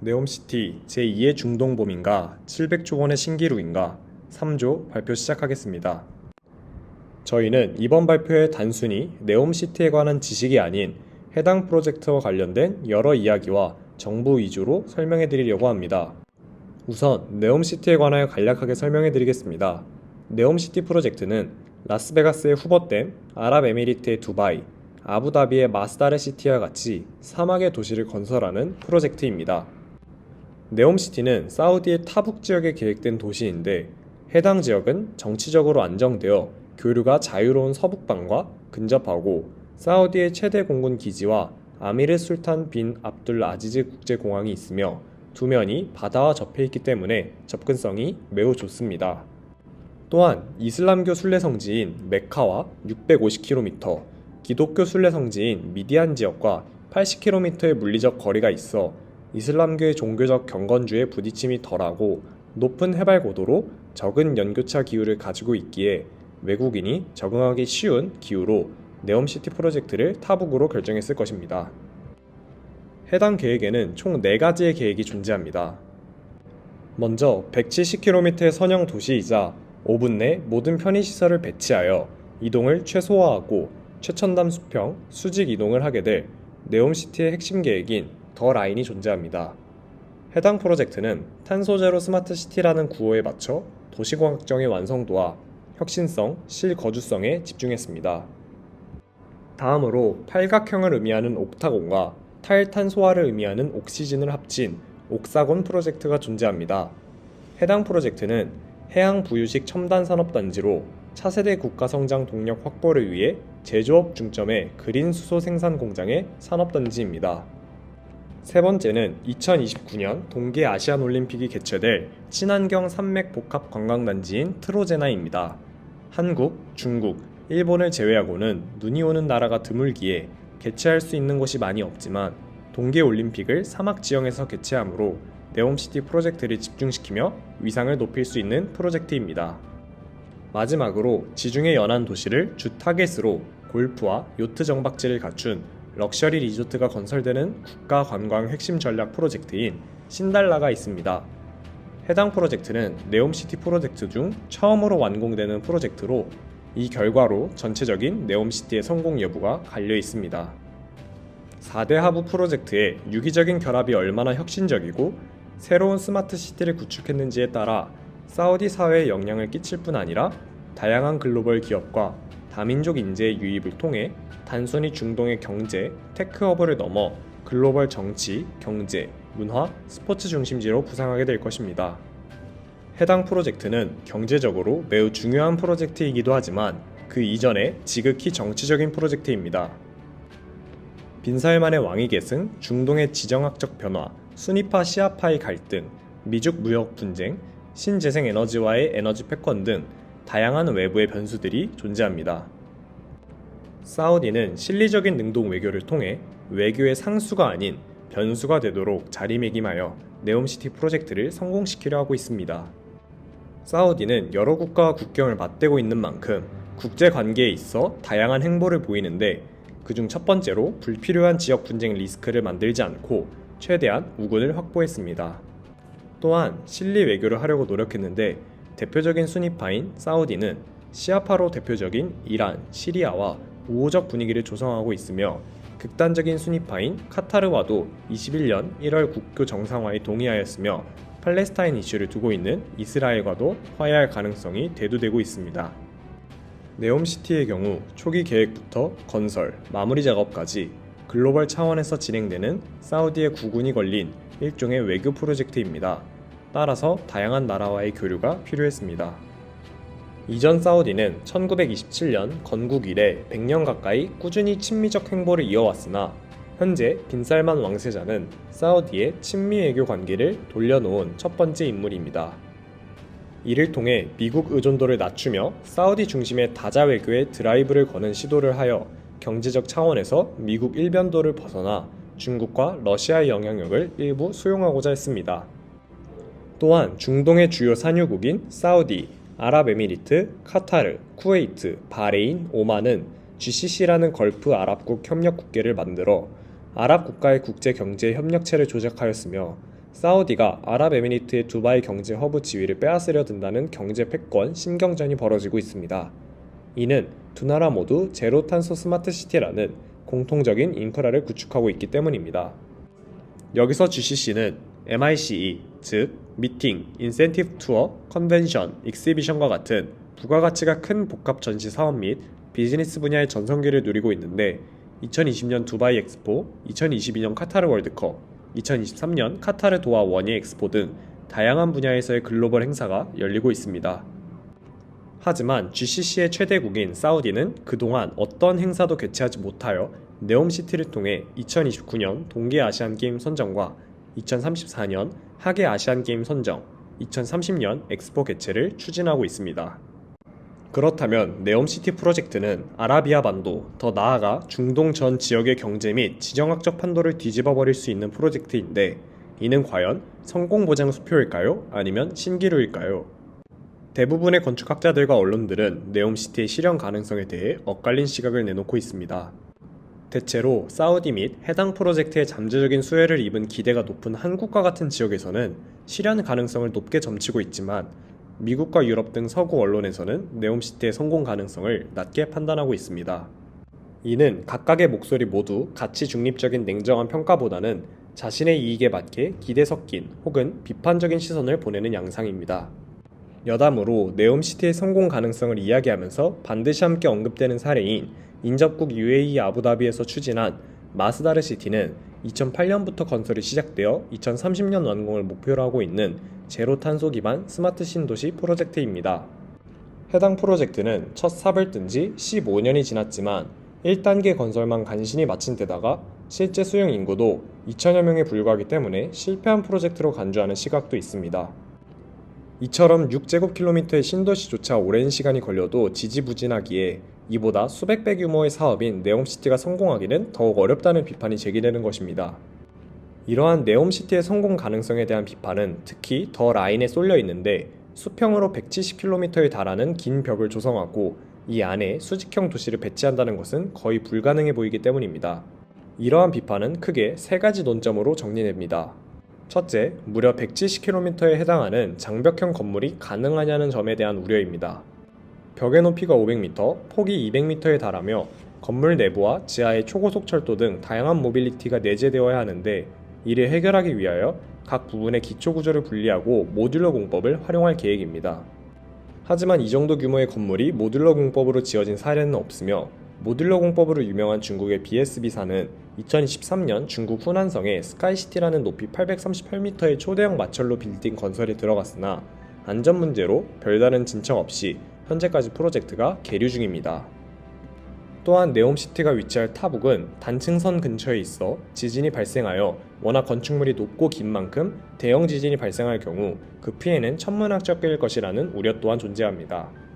네옴시티 제2의 중동범인가 700조 원의 신기루인가 3조 발표 시작하겠습니다. 저희는 이번 발표에 단순히 네옴시티에 관한 지식이 아닌 해당 프로젝트와 관련된 여러 이야기와 정보 위주로 설명해 드리려고 합니다. 우선 네옴시티에 관하여 간략하게 설명해 드리겠습니다. 네옴시티 프로젝트는 라스베가스의 후보댐, 아랍에미리트의 두바이, 아부다비의 마스다르시티와 같이 사막의 도시를 건설하는 프로젝트입니다. 네옴시티는 사우디의 타북 지역에 계획된 도시인데 해당 지역은 정치적으로 안정되어 교류가 자유로운 서북방과 근접하고 사우디의 최대 공군 기지와 아미르 술탄 빈 압둘 아지즈 국제공항이 있으며 두 면이 바다와 접해 있기 때문에 접근성이 매우 좋습니다. 또한 이슬람교 순례 성지인 메카와 650km, 기독교 순례 성지인 미디안 지역과 80km의 물리적 거리가 있어 이슬람교의 종교적 경건주에 부딪힘이 덜하고 높은 해발 고도로 적은 연교차 기후를 가지고 있기에 외국인이 적응하기 쉬운 기후로 네옴시티 프로젝트를 타북으로 결정했을 것입니다. 해당 계획에는 총 4가지의 계획이 존재합니다. 먼저 170km의 선형 도시이자 5분 내 모든 편의시설을 배치하여 이동을 최소화하고 최첨단 수평, 수직 이동을 하게 될 네옴시티의 핵심 계획인 더 라인이 존재합니다. 해당 프로젝트는 탄소제로 스마트시티라는 구호에 맞춰 도시공학적의 완성도와 혁신성, 실거주성에 집중했습니다. 다음으로 팔각형을 의미하는 옥타곤과 탈탄소화를 의미하는 옥시즌을 합친 옥사곤 프로젝트가 존재합니다. 해당 프로젝트는 해양 부유식 첨단 산업 단지로 차세대 국가 성장 동력 확보를 위해 제조업 중점의 그린 수소 생산 공장의 산업 단지입니다. 세 번째는 2029년 동계 아시안 올림픽이 개최될 친환경 산맥 복합 관광 단지인 트로제나입니다. 한국, 중국, 일본을 제외하고는 눈이 오는 나라가 드물기에 개최할 수 있는 곳이 많이 없지만 동계 올림픽을 사막 지형에서 개최하므로 네옴시티 프로젝트를 집중시키며 위상을 높일 수 있는 프로젝트입니다. 마지막으로 지중해 연안 도시를 주 타겟으로 골프와 요트 정박지를 갖춘 럭셔리 리조트가 건설되는 국가 관광 핵심 전략 프로젝트인 신달라가 있습니다. 해당 프로젝트는 네옴시티 프로젝트 중 처음으로 완공되는 프로젝트로 이 결과로 전체적인 네옴시티의 성공 여부가 갈려 있습니다. 4대 하부 프로젝트의 유기적인 결합이 얼마나 혁신적이고 새로운 스마트 시티를 구축했는지에 따라 사우디 사회에 영향을 끼칠 뿐 아니라 다양한 글로벌 기업과 다민족 인재의 유입을 통해 단순히 중동의 경제, 테크 허브를 넘어 글로벌 정치, 경제, 문화, 스포츠 중심지로 부상하게 될 것입니다. 해당 프로젝트는 경제적으로 매우 중요한 프로젝트이기도 하지만 그 이전에 지극히 정치적인 프로젝트입니다. 빈살만의 왕위 계승, 중동의 지정학적 변화, 순위파 시아파의 갈등, 미중 무역 분쟁, 신재생 에너지와의 에너지 패권 등 다양한 외부의 변수들이 존재합니다. 사우디는 실리적인 능동 외교를 통해 외교의 상수가 아닌 변수가 되도록 자리매김하여 네옴시티 프로젝트를 성공시키려 하고 있습니다. 사우디는 여러 국가와 국경을 맞대고 있는 만큼 국제 관계에 있어 다양한 행보를 보이는데 그중 첫 번째로 불필요한 지역 분쟁 리스크를 만들지 않고 최대한 우군을 확보했습니다. 또한 실리 외교를 하려고 노력했는데 대표적인 순위파인 사우디는 시아파로 대표적인 이란, 시리아와 우호적 분위기를 조성하고 있으며 극단적인 순위파인 카타르와도 21년 1월 국교 정상화에 동의하였으며 팔레스타인 이슈를 두고 있는 이스라엘과도 화해할 가능성이 대두되고 있습니다. 네옴시티의 경우 초기 계획부터 건설, 마무리 작업까지 글로벌 차원에서 진행되는 사우디의 구군이 걸린 일종의 외교 프로젝트입니다. 따라서 다양한 나라와의 교류가 필요했습니다. 이전 사우디는 1927년 건국 이래 100년 가까이 꾸준히 친미적 행보를 이어왔으나 현재 빈살만 왕세자는 사우디의 친미 외교 관계를 돌려놓은 첫 번째 인물입니다. 이를 통해 미국 의존도를 낮추며 사우디 중심의 다자 외교에 드라이브를 거는 시도를 하여 경제적 차원에서 미국 일변도를 벗어나 중국과 러시아의 영향력을 일부 수용하고자 했습니다. 또한 중동의 주요 산유국인 사우디, 아랍에미리트, 카타르, 쿠웨이트, 바레인, 오만은 GCC라는 걸프 아랍국 협력 국계를 만들어 아랍 국가의 국제 경제 협력체를 조작하였으며 사우디가 아랍에미리트의 두바이 경제 허브 지위를 빼앗으려 든다는 경제 패권 신경전이 벌어지고 있습니다. 이는 두 나라 모두 제로 탄소 스마트 시티라는 공통적인 인프라를 구축하고 있기 때문입니다. 여기서 GCC는 MICE, 즉 미팅, 인센티브 투어, 컨벤션, 익시비션과 같은 부가가치가 큰 복합 전시 사업 및 비즈니스 분야의 전성기를 누리고 있는데 2020년 두바이 엑스포, 2022년 카타르 월드컵, 2023년 카타르 도하 원예 엑스포 등 다양한 분야에서의 글로벌 행사가 열리고 있습니다. 하지만 GCC의 최대국인 사우디는 그동안 어떤 행사도 개최하지 못하여 네옴시티를 통해 2029년 동계 아시안 게임 선정과 2034년 하계 아시안 게임 선정, 2030년 엑스포 개최를 추진하고 있습니다. 그렇다면 네옴시티 프로젝트는 아라비아 반도, 더 나아가 중동 전 지역의 경제 및 지정학적 판도를 뒤집어 버릴 수 있는 프로젝트인데 이는 과연 성공 보장 수표일까요? 아니면 신기루일까요? 대부분의 건축학자들과 언론들은 네옴시티의 실현 가능성에 대해 엇갈린 시각을 내놓고 있습니다. 대체로 사우디 및 해당 프로젝트의 잠재적인 수혜를 입은 기대가 높은 한국과 같은 지역에서는 실현 가능성을 높게 점치고 있지만 미국과 유럽 등 서구 언론에서는 네옴시티의 성공 가능성을 낮게 판단하고 있습니다. 이는 각각의 목소리 모두 가치 중립적인 냉정한 평가보다는 자신의 이익에 맞게 기대 섞인 혹은 비판적인 시선을 보내는 양상입니다. 여담으로 네옴시티의 성공 가능성을 이야기하면서 반드시 함께 언급되는 사례인 인접국 UAE 아부다비에서 추진한 마스다르 시티는 2008년부터 건설이 시작되어 2030년 완공을 목표로 하고 있는 제로 탄소 기반 스마트 신도시 프로젝트입니다. 해당 프로젝트는 첫 삽을 뜬 지 15년이 지났지만 1단계 건설만 간신히 마친 데다가 실제 수용 인구도 2천여 명에 불과하기 때문에 실패한 프로젝트로 간주하는 시각도 있습니다. 이처럼 6제곱킬로미터의 신도시조차 오랜 시간이 걸려도 지지부진하기에 이보다 수백 배 규모의 사업인 네옴시티가 성공하기는 더욱 어렵다는 비판이 제기되는 것입니다. 이러한 네옴시티의 성공 가능성에 대한 비판은 특히 더 라인에 쏠려 있는데 수평으로 170km에 달하는 긴 벽을 조성하고 이 안에 수직형 도시를 배치한다는 것은 거의 불가능해 보이기 때문입니다. 이러한 비판은 크게 세 가지 논점으로 정리됩니다. 첫째, 무려 170km에 해당하는 장벽형 건물이 가능하냐는 점에 대한 우려입니다. 벽의 높이가 500m, 폭이 200m에 달하며 건물 내부와 지하의 초고속 철도 등 다양한 모빌리티가 내재되어야 하는데 이를 해결하기 위하여 각 부분의 기초 구조를 분리하고 모듈러 공법을 활용할 계획입니다. 하지만 이 정도 규모의 건물이 모듈러 공법으로 지어진 사례는 없으며 모듈러 공법으로 유명한 중국의 BSB사는 2023년 중국 후난성에 스카이시티라는 높이 838m의 초대형 마철로 빌딩 건설에 들어갔으나 안전 문제로 별다른 진척 없이 현재까지 프로젝트가 계류 중입니다. 또한 네옴시티가 위치할 타북은 단층선 근처에 있어 지진이 발생하여 워낙 건축물이 높고 긴 만큼 대형 지진이 발생할 경우 그 피해는 천문학적일 것이라는 우려 또한 존재합니다.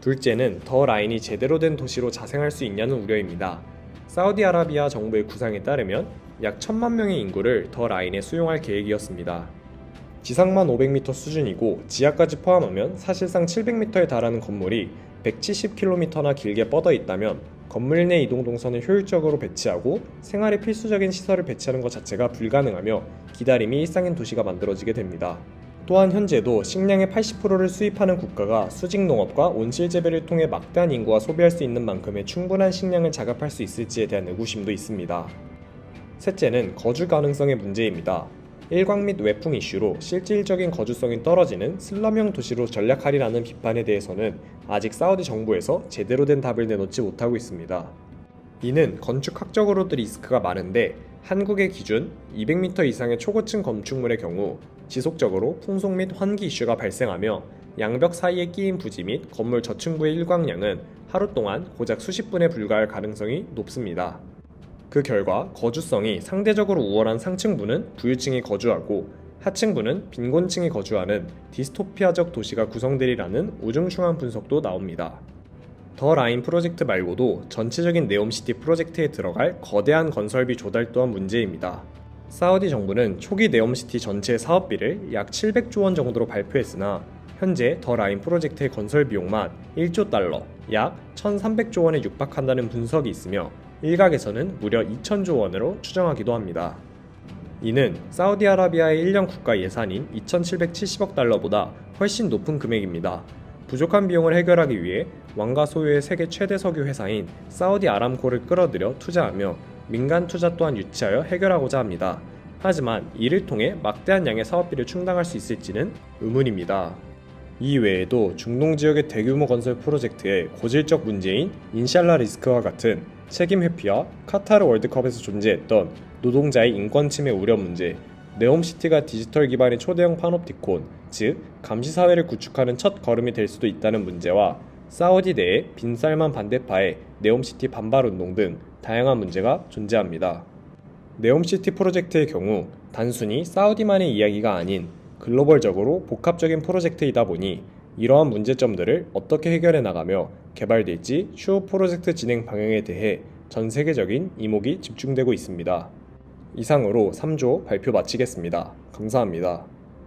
둘째는 더 라인이 제대로 된 도시로 자생할 수 있냐는 우려입니다. 사우디아라비아 정부의 구상에 따르면 약 천만 명의 인구를 더 라인에 수용할 계획이었습니다. 지상만 500m 수준이고 지하까지 포함하면 사실상 700m에 달하는 건물이 170km나 길게 뻗어 있다면 건물 내 이동 동선을 효율적으로 배치하고 생활에 필수적인 시설을 배치하는 것 자체가 불가능하며 기다림이 일상인 도시가 만들어지게 됩니다. 또한 현재도 식량의 80%를 수입하는 국가가 수직 농업과 온실 재배를 통해 막대한 인구가 소비할 수 있는 만큼의 충분한 식량을 자급할 수 있을지에 대한 의구심도 있습니다. 셋째는 거주 가능성의 문제입니다. 일광 및 외풍 이슈로 실질적인 거주성이 떨어지는 슬럼형 도시로 전략하리라는 비판에 대해서는 아직 사우디 정부에서 제대로 된 답을 내놓지 못하고 있습니다. 이는 건축학적으로도 리스크가 많은데 한국의 기준 200m 이상의 초고층 건축물의 경우 지속적으로 풍속 및 환기 이슈가 발생하며 양벽 사이에 끼인 부지 및 건물 저층부의 일광량은 하루 동안 고작 수십 분에 불과할 가능성이 높습니다. 그 결과 거주성이 상대적으로 우월한 상층부는 부유층이 거주하고 하층부는 빈곤층이 거주하는 디스토피아적 도시가 구성되리라는 우중충한 분석도 나옵니다. 더 라인 프로젝트 말고도 전체적인 네옴시티 프로젝트에 들어갈 거대한 건설비 조달 또한 문제입니다. 사우디 정부는 초기 네옴시티 전체 사업비를 약 700조 원 정도로 발표했으나 현재 더 라인 프로젝트의 건설 비용만 1조 달러, 약 1,300조 원에 육박한다는 분석이 있으며 일각에서는 무려 2천조 원으로 추정하기도 합니다. 이는 사우디아라비아의 1년 국가 예산인 2,770억 달러보다 훨씬 높은 금액입니다. 부족한 비용을 해결하기 위해 왕가 소유의 세계 최대 석유 회사인 사우디 아람코를 끌어들여 투자하며 민간 투자 또한 유치하여 해결하고자 합니다. 하지만 이를 통해 막대한 양의 사업비를 충당할 수 있을지는 의문입니다. 이 외에도 중동 지역의 대규모 건설 프로젝트의 고질적 문제인 인샬라 리스크와 같은 책임 회피와 카타르 월드컵에서 존재했던 노동자의 인권 침해 우려 문제, 네옴시티가 디지털 기반의 초대형 파놉티콘, 즉 감시 사회를 구축하는 첫 걸음이 될 수도 있다는 문제와 사우디 내에 빈살만 반대파의 네옴시티 반발 운동 등 다양한 문제가 존재합니다. 네옴시티 프로젝트의 경우 단순히 사우디만의 이야기가 아닌 글로벌적으로 복합적인 프로젝트이다 보니 이러한 문제점들을 어떻게 해결해 나가며 개발될지 추후 프로젝트 진행 방향에 대해 전 세계적인 이목이 집중되고 있습니다. 이상으로 3조 발표 마치겠습니다. 감사합니다.